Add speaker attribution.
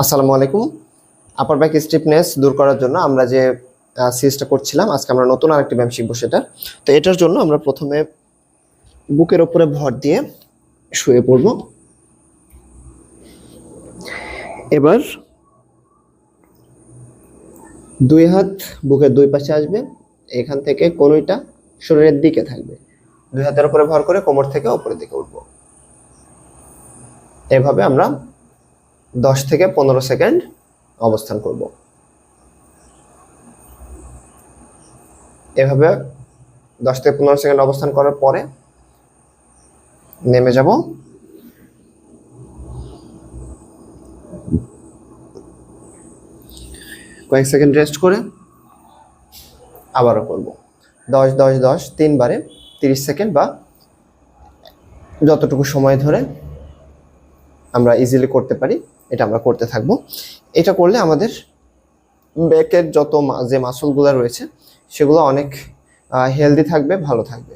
Speaker 1: আসসালামু আলাইকুম। আপার back stiffness দূর করার জন্য আমরা যে সিরিজটা করছিলাম, আজকে আমরা নতুন আরেকটি ব্যায়াম শিখব সেটা। তো এটার জন্য আমরা প্রথমে বুকের ওপরে ভর দিয়ে শুয়ে পড়ব। এবার দুই হাত বুকের দুই পাশে আসবে, এখান থেকে কোনোইটা শরীরের দিকে থাকবে। দুই হাতের উপরে ভর করে কোমর থেকে ওপরের দিকে উঠবো। এভাবে আমরা দশ থেকে পনেরো সেকেন্ড অবস্থান করব। এভাবে দশ থেকে পনেরো সেকেন্ড অবস্থান করার পরে নেমে যাব। কয়েক সেকেন্ড রেস্ট করে আবারও করব। দশ দশ দশ, তিনবারে তিরিশ সেকেন্ড বা যতটুকু সময় ধরে আমরা ইজিলি করতে পারি, এটা আমরা করতে থাকব। এটা করলে আমাদের ব্যাকের যত যে মাসলগুলো রয়েছে, সেগুলো অনেক হেলদি থাকবে, ভালো থাকবে।